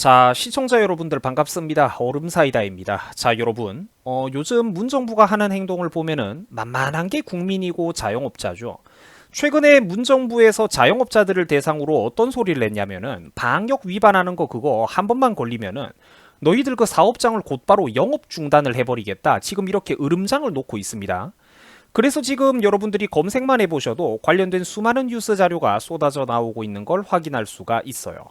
자, 시청자 여러분들 반갑습니다. 얼음사이다입니다. 자, 여러분. 어, 요즘 문정부가 하는 행동을 보면은 만만한 게 국민이고 자영업자죠. 최근에 문정부에서 자영업자들을 대상으로 어떤 소리를 냈냐면은 방역 위반하는 거 그거 한 번만 걸리면은 너희들 그 사업장을 곧바로 영업 중단을 해버리겠다. 지금 이렇게 으름장을 놓고 있습니다. 그래서 지금 여러분들이 검색만 해보셔도 관련된 수많은 뉴스 자료가 쏟아져 나오고 있는 걸 확인할 수가 있어요.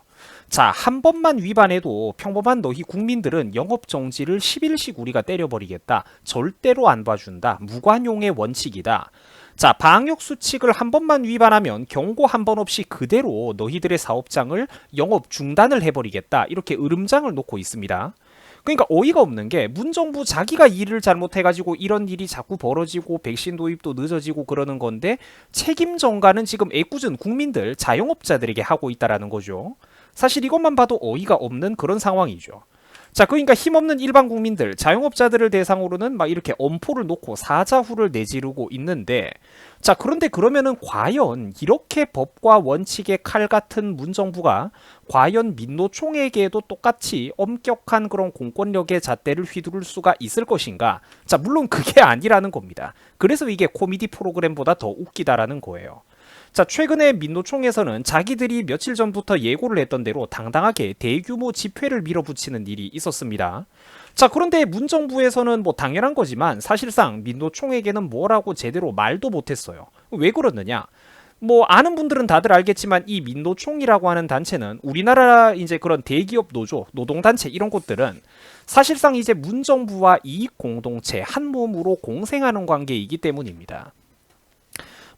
자, 한 번만 위반해도 평범한 너희 국민들은 영업 정지를 10일씩 우리가 때려버리겠다. 절대로 안 봐준다. 무관용의 원칙이다. 자, 방역 수칙을 한 번만 위반하면 경고 한 번 없이 그대로 너희들의 사업장을 영업 중단을 해버리겠다. 이렇게 으름장을 놓고 있습니다. 그러니까 어이가 없는 게 문정부 자기가 일을 잘못해가지고 이런 일이 자꾸 벌어지고 백신 도입도 늦어지고 그러는 건데 책임 전가는 지금 애꿎은 국민들 자영업자들에게 하고 있다라는 거죠. 사실 이것만 봐도 어이가 없는 그런 상황이죠. 자, 그러니까 힘없는 일반 국민들, 자영업자들을 대상으로는 막 이렇게 엄포를 놓고 사자후를 내지르고 있는데, 자, 그런데 그러면은 과연 이렇게 법과 원칙의 칼 같은 문정부가 과연 민노총에게도 똑같이 엄격한 그런 공권력의 잣대를 휘두를 수가 있을 것인가? 자, 물론 그게 아니라는 겁니다. 그래서 이게 코미디 프로그램보다 더 웃기다라는 거예요. 자, 최근에 민노총에서는 자기들이 며칠 전부터 예고를 했던 대로 당당하게 대규모 집회를 밀어붙이는 일이 있었습니다. 자, 그런데 문정부에서는 뭐 당연한 거지만 사실상 민노총에게는 뭐라고 제대로 말도 못했어요. 왜 그러느냐? 뭐 아는 분들은 다들 알겠지만 이 민노총이라고 하는 단체는 우리나라 이제 그런 대기업 노조, 노동단체 이런 곳들은 사실상 이제 문정부와 이익 공동체 한 몸으로 공생하는 관계이기 때문입니다.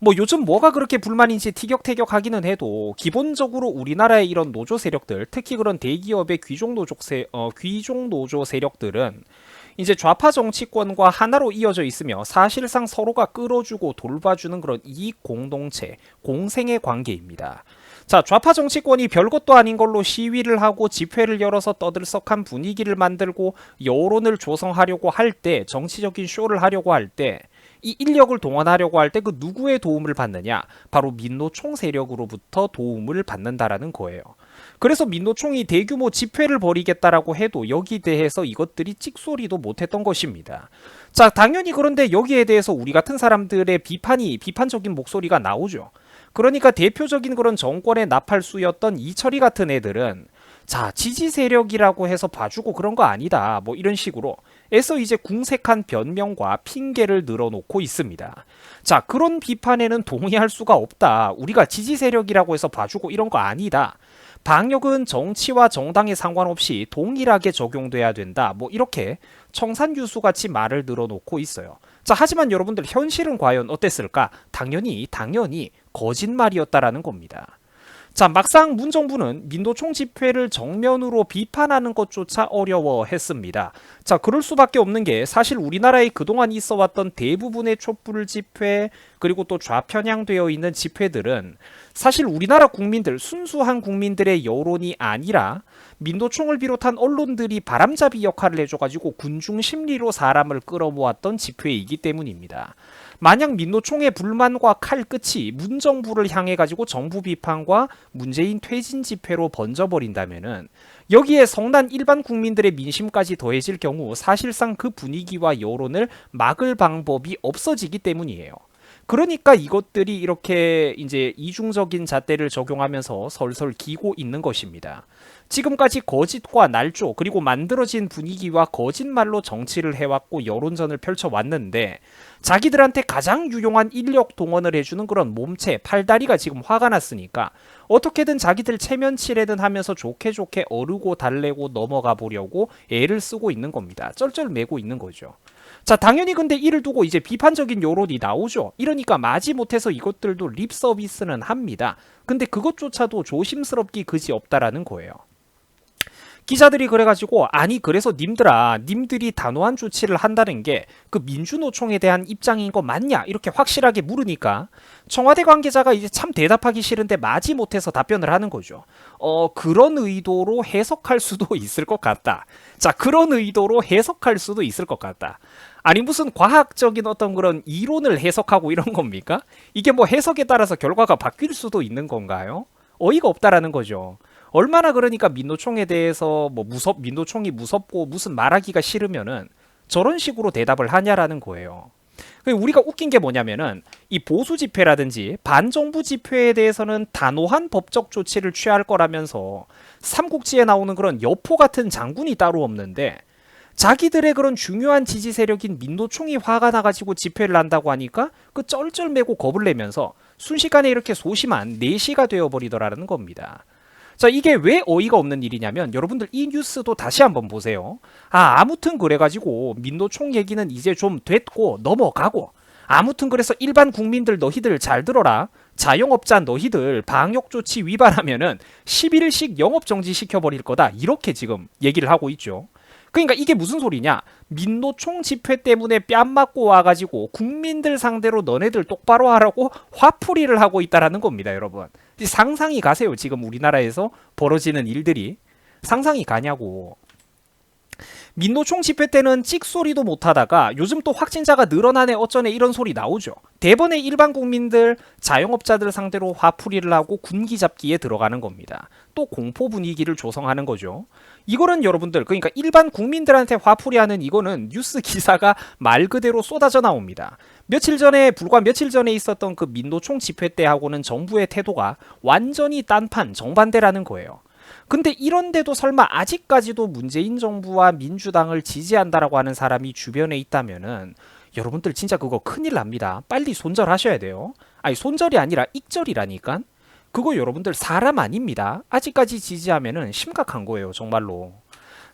뭐 요즘 뭐가 그렇게 불만인지 티격태격하기는 해도 기본적으로 우리나라의 이런 노조 세력들, 특히 그런 대기업의 귀족 노조 세, 어, 귀족 노조 세력들은 이제 좌파 정치권과 하나로 이어져 있으며 사실상 서로가 끌어주고 돌봐주는 그런 이익 공동체, 공생의 관계입니다. 자, 좌파 정치권이 별것도 아닌 걸로 시위를 하고 집회를 열어서 떠들썩한 분위기를 만들고 여론을 조성하려고 할 때, 정치적인 쇼를 하려고 할 때, 이 인력을 동원하려고 할 때 그 누구의 도움을 받느냐? 바로 민노총 세력으로부터 도움을 받는다라는 거예요. 그래서 민노총이 대규모 집회를 벌이겠다라고 해도 여기 대해서 이것들이 찍소리도 못했던 것입니다. 자, 당연히 그런데 여기에 대해서 우리 같은 사람들의 비판이 비판적인 목소리가 나오죠. 그러니까 대표적인 그런 정권의 나팔수였던 이철이 같은 애들은 자, 지지 세력이라고 해서 봐주고 그런 거 아니다. 뭐 이런 식으로 에서 이제 궁색한 변명과 핑계를 늘어놓고 있습니다. 자, 그런 비판에는 동의할 수가 없다. 우리가 지지 세력이라고 해서 봐주고 이런 거 아니다. 방역은 정치와 정당에 상관없이 동일하게 적용돼야 된다. 뭐 이렇게 청산유수 같이 말을 늘어놓고 있어요. 자, 하지만 여러분들 현실은 과연 어땠을까? 당연히 당연히 거짓말이었다라는 겁니다. 자, 막상 문정부는 민노총 집회를 정면으로 비판하는 것조차 어려워했습니다. 자, 그럴 수밖에 없는 게 사실 우리나라에 그동안 있어 왔던 대부분의 촛불 집회 그리고 또 좌편향되어 있는 집회들은 사실 우리나라 국민들 순수한 국민들의 여론이 아니라 민노총을 비롯한 언론들이 바람잡이 역할을 해줘가지고 군중 심리로 사람을 끌어모았던 집회이기 때문입니다. 만약 민노총의 불만과 칼 끝이 문정부를 향해 가지고 정부 비판과 문재인 퇴진 집회로 번져버린다면은 여기에 성난 일반 국민들의 민심까지 더해질 경우 사실상 그 분위기와 여론을 막을 방법이 없어지기 때문이에요. 그러니까 이것들이 이렇게 이제 이중적인 잣대를 적용하면서 설설 기고 있는 것입니다. 지금까지 거짓과 날조 그리고 만들어진 분위기와 거짓말로 정치를 해왔고 여론전을 펼쳐왔는데 자기들한테 가장 유용한 인력 동원을 해주는 그런 몸체 팔다리가 지금 화가 났으니까 어떻게든 자기들 체면치레든 하면서 좋게 좋게 어르고 달래고 넘어가 보려고 애를 쓰고 있는 겁니다. 쩔쩔매고 있는 거죠. 자, 당연히 근데 이를 두고 이제 비판적인 여론이 나오죠. 이러니까 마지 못해서 이것들도 립 서비스는 합니다. 근데 그것조차도 조심스럽기 그지 없다라는 거예요. 기자들이 그래가지고 아니 그래서 님들아 님들이 단호한 조치를 한다는 게 그 민주노총에 대한 입장인 거 맞냐 이렇게 확실하게 물으니까 청와대 관계자가 이제 참 대답하기 싫은데 마지 못해서 답변을 하는 거죠. 어 그런 의도로 해석할 수도 있을 것 같다. 자 그런 의도로 해석할 수도 있을 것 같다. 아니 무슨 과학적인 어떤 그런 이론을 해석하고 이런 겁니까? 이게 뭐 해석에 따라서 결과가 바뀔 수도 있는 건가요? 어이가 없다라는 거죠. 얼마나 그러니까 민노총에 대해서 뭐 무섭 민노총이 무섭고 무슨 말하기가 싫으면은 저런 식으로 대답을 하냐라는 거예요. 그 우리가 웃긴 게 뭐냐면은 이 보수 집회라든지 반정부 집회에 대해서는 단호한 법적 조치를 취할 거라면서 삼국지에 나오는 그런 여포 같은 장군이 따로 없는데 자기들의 그런 중요한 지지 세력인 민노총이 화가 나가지고 집회를 한다고 하니까 그 쩔쩔매고 겁을 내면서 순식간에 이렇게 소심한 내시가 되어버리더라는 겁니다. 자, 이게 왜 어이가 없는 일이냐면 여러분들 이 뉴스도 다시 한번 보세요. 아, 아무튼 그래가지고 민노총 얘기는 이제 좀 됐고 넘어가고 아무튼 그래서 일반 국민들 너희들 잘 들어라. 자영업자 너희들 방역 조치 위반하면은 10일씩 영업 정지 시켜버릴 거다. 이렇게 지금 얘기를 하고 있죠. 그러니까 이게 무슨 소리냐? 민노총 집회 때문에 뺨 맞고 와가지고 국민들 상대로 너네들 똑바로 하라고 화풀이를 하고 있다라는 겁니다, 여러분. 상상이 가세요, 지금 우리나라에서 벌어지는 일들이. 상상이 가냐고. 민노총 집회 때는 찍소리도 못하다가 요즘 또 확진자가 늘어나네 어쩌네 이런 소리 나오죠. 대번에 일반 국민들, 자영업자들 상대로 화풀이를 하고 군기 잡기에 들어가는 겁니다. 또 공포 분위기를 조성하는 거죠. 이거는 여러분들 그러니까 일반 국민들한테 화풀이하는 이거는 뉴스 기사가 말 그대로 쏟아져 나옵니다. 며칠 전에 불과 며칠 전에 있었던 그 민노총 집회 때하고는 정부의 태도가 완전히 딴판 정반대라는 거예요. 근데 이런데도 설마 아직까지도 문재인 정부와 민주당을 지지한다라고 하는 사람이 주변에 있다면은 여러분들 진짜 그거 큰일 납니다. 빨리 손절하셔야 돼요. 아니 손절이 아니라 익절이라니까. 그거 여러분들 사람 아닙니다. 아직까지 지지하면은 심각한 거예요, 정말로.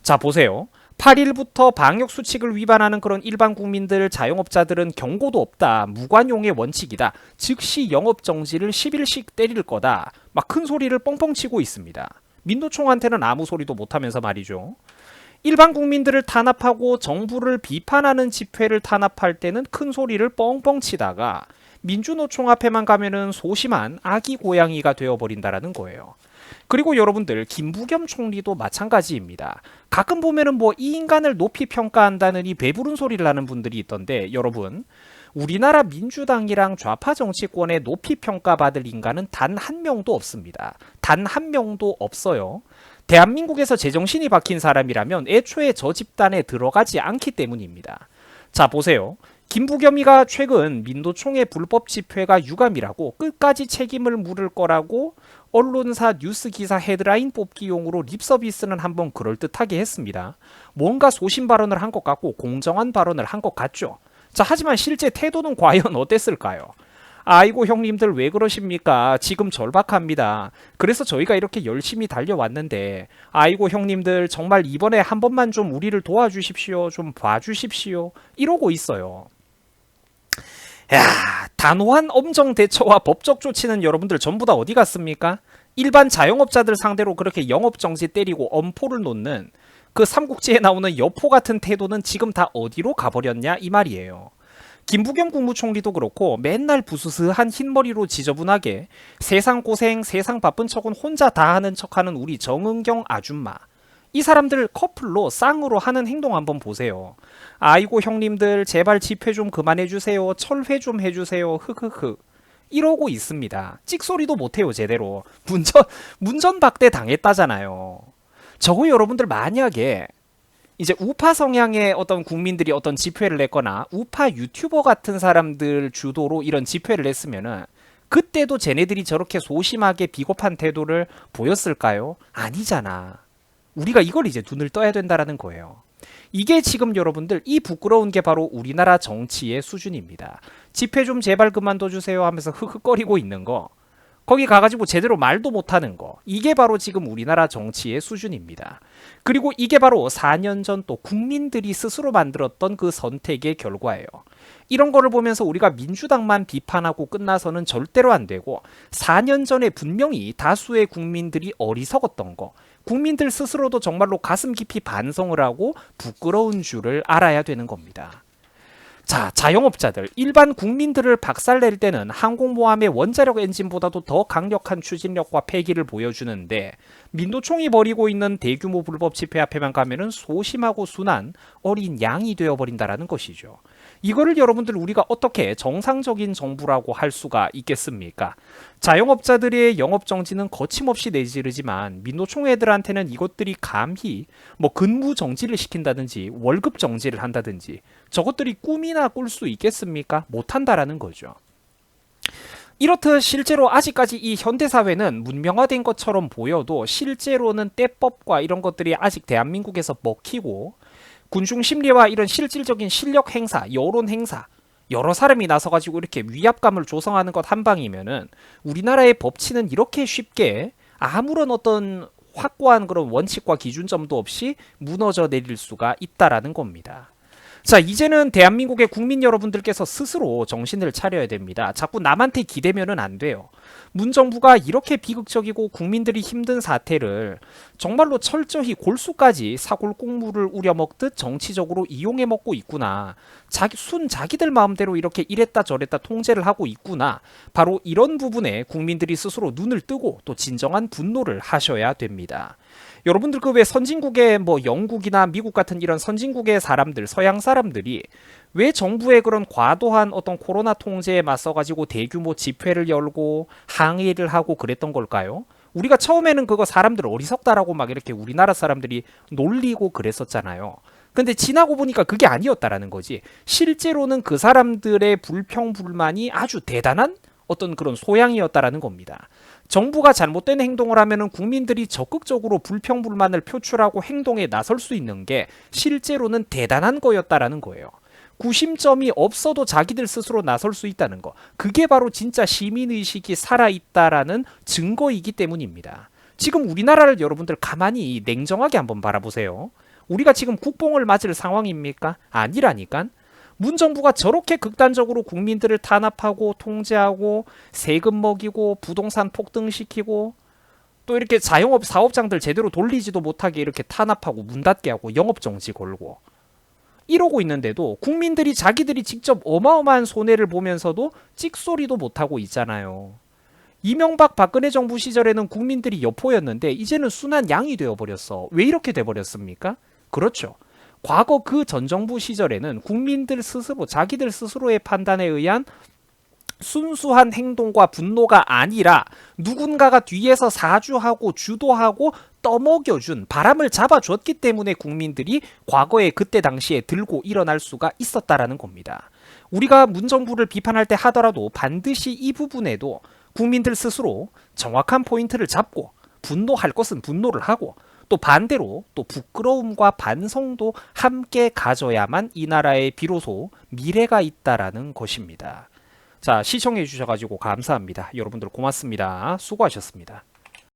자, 보세요. 8일부터 방역 수칙을 위반하는 그런 일반 국민들, 자영업자들은 경고도 없다. 무관용의 원칙이다. 즉시 영업 정지를 10일씩 때릴 거다. 막 큰 소리를 뻥뻥 치고 있습니다. 민노총한테는 아무 소리도 못 하면서 말이죠. 일반 국민들을 탄압하고 정부를 비판하는 집회를 탄압할 때는 큰 소리를 뻥뻥 치다가 민주노총 앞에만 가면은 소심한 아기 고양이가 되어버린다라는 거예요. 그리고 여러분들 김부겸 총리도 마찬가지입니다. 가끔 보면은 뭐 이 인간을 높이 평가한다느니 배부른 소리를 하는 분들이 있던데 여러분 우리나라 민주당이랑 좌파 정치권에 높이 평가받을 인간은 단 한 명도 없습니다. 단 한 명도 없어요. 대한민국에서 제정신이 박힌 사람이라면 애초에 저 집단에 들어가지 않기 때문입니다. 자, 보세요. 김부겸이가 최근 민노총의 불법 집회가 유감이라고 끝까지 책임을 물을 거라고 언론사 뉴스 기사 헤드라인 뽑기용으로 립서비스는 한번 그럴듯하게 했습니다. 뭔가 소신 발언을 한 것 같고 공정한 발언을 한 것 같죠. 자, 하지만 실제 태도는 과연 어땠을까요? 아이고 형님들 왜 그러십니까? 지금 절박합니다. 그래서 저희가 이렇게 열심히 달려왔는데 아이고 형님들 정말 이번에 한 번만 좀 우리를 도와주십시오. 좀 봐주십시오. 이러고 있어요. 야, 단호한 엄정 대처와 법적 조치는 여러분들 전부 다 어디 갔습니까? 일반 자영업자들 상대로 그렇게 영업 정지 때리고 엄포를 놓는 그 삼국지에 나오는 여포 같은 태도는 지금 다 어디로 가버렸냐 이 말이에요. 김부겸 국무총리도 그렇고 맨날 부스스한 흰머리로 지저분하게 세상 고생 세상 바쁜 척은 혼자 다 하는 척하는 우리 정은경 아줌마 이 사람들 커플로 쌍으로 하는 행동 한번 보세요. 아이고 형님들 제발 집회 좀 그만해 주세요. 철회 좀 해주세요. 흑흑흑 이러고 있습니다. 찍소리도 못해요 제대로. 문전 문전박대 당했다잖아요. 저거 여러분들 만약에 이제 우파 성향의 어떤 국민들이 어떤 집회를 냈거나 우파 유튜버 같은 사람들 주도로 이런 집회를 했으면은 그때도 쟤네들이 저렇게 소심하게 비겁한 태도를 보였을까요? 아니잖아. 우리가 이걸 이제 눈을 떠야 된다라는 거예요. 이게 지금 여러분들 이 부끄러운 게 바로 우리나라 정치의 수준입니다. 집회 좀 제발 그만둬 주세요 하면서 흑흑거리고 있는 거. 거기 가가지고 제대로 말도 못하는 거. 이게 바로 지금 우리나라 정치의 수준입니다. 그리고 이게 바로 4년 전 또 국민들이 스스로 만들었던 그 선택의 결과예요. 이런 거를 보면서 우리가 민주당만 비판하고 끝나서는 절대로 안 되고 4년 전에 분명히 다수의 국민들이 어리석었던 거. 국민들 스스로도 정말로 가슴 깊이 반성을 하고 부끄러운 줄을 알아야 되는 겁니다. 자, 자영업자들, 일반 국민들을 박살낼 때는 항공모함의 원자력 엔진보다도 더 강력한 추진력과 패기를 보여주는데 민노총이 벌이고 있는 대규모 불법 집회 앞에만 가면은 소심하고 순한 어린 양이 되어버린다라는 것이죠. 이거를 여러분들 우리가 어떻게 정상적인 정부라고 할 수가 있겠습니까? 자영업자들의 영업 정지는 거침없이 내지르지만 민노총 애들한테는 이것들이 감히 뭐 근무 정지를 시킨다든지 월급 정지를 한다든지 저것들이 꿈이나 꿀 수 있겠습니까? 못한다라는 거죠. 이렇듯 실제로 아직까지 이 현대사회는 문명화된 것처럼 보여도 실제로는 때법과 이런 것들이 아직 대한민국에서 먹히고 군중 심리와 이런 실질적인 실력 행사, 여론 행사, 여러 사람이 나서 가지고 이렇게 위압감을 조성하는 것 한 방이면은 우리나라의 법치는 이렇게 쉽게 아무런 어떤 확고한 그런 원칙과 기준점도 없이 무너져 내릴 수가 있다라는 겁니다. 자, 이제는 대한민국의 국민 여러분들께서 스스로 정신을 차려야 됩니다. 자꾸 남한테 기대면은 안 돼요. 문정부가 이렇게 비극적이고 국민들이 힘든 사태를 정말로 철저히 골수까지 사골 국물을 우려먹듯 정치적으로 이용해 먹고 있구나. 자기 순 자기들 마음대로 이렇게 이랬다 저랬다 통제를 하고 있구나. 바로 이런 부분에 국민들이 스스로 눈을 뜨고 또 진정한 분노를 하셔야 됩니다. 여러분들 그 왜 선진국의 뭐 영국이나 미국 같은 이런 선진국의 사람들 서양 사람들이 왜 정부의 그런 과도한 어떤 코로나 통제에 맞서 가지고 대규모 집회를 열고 항의를 하고 그랬던 걸까요? 우리가 처음에는 그거 사람들 어리석다라고 막 이렇게 우리나라 사람들이 놀리고 그랬었잖아요. 근데 지나고 보니까 그게 아니었다라는 거지. 실제로는 그 사람들의 불평 불만이 아주 대단한 어떤 그런 소양이었다라는 겁니다. 정부가 잘못된 행동을 하면은 국민들이 적극적으로 불평 불만을 표출하고 행동에 나설 수 있는 게 실제로는 대단한 거였다라는 거예요. 구심점이 없어도 자기들 스스로 나설 수 있다는 거. 그게 바로 진짜 시민의식이 살아있다라는 증거이기 때문입니다. 지금 우리나라를 여러분들 가만히 냉정하게 한번 바라보세요. 우리가 지금 국뽕을 맞을 상황입니까? 아니라니까. 문 정부가 저렇게 극단적으로 국민들을 탄압하고 통제하고 세금 먹이고 부동산 폭등시키고 또 이렇게 자영업 사업장들 제대로 돌리지도 못하게 이렇게 탄압하고 문 닫게 하고 영업 정지 걸고 이러고 있는데도 국민들이 자기들이 직접 어마어마한 손해를 보면서도 찍소리도 못하고 있잖아요. 이명박 박근혜 정부 시절에는 국민들이 여포였는데 이제는 순한 양이 되어버렸어. 왜 이렇게 돼버렸습니까? 그렇죠. 과거 그 전 정부 시절에는 국민들 스스로 자기들 스스로의 판단에 의한 순수한 행동과 분노가 아니라 누군가가 뒤에서 사주하고 주도하고 떠먹여준 바람을 잡아줬기 때문에 국민들이 과거에 그때 당시에 들고 일어날 수가 있었다라는 겁니다. 우리가 문정부를 비판할 때 하더라도 반드시 이 부분에도 국민들 스스로 정확한 포인트를 잡고 분노할 것은 분노를 하고 또 반대로 또 부끄러움과 반성도 함께 가져야만 이 나라에 비로소 미래가 있다라는 것입니다. 자, 시청해 주셔가지고 감사합니다. 여러분들 고맙습니다. 수고하셨습니다.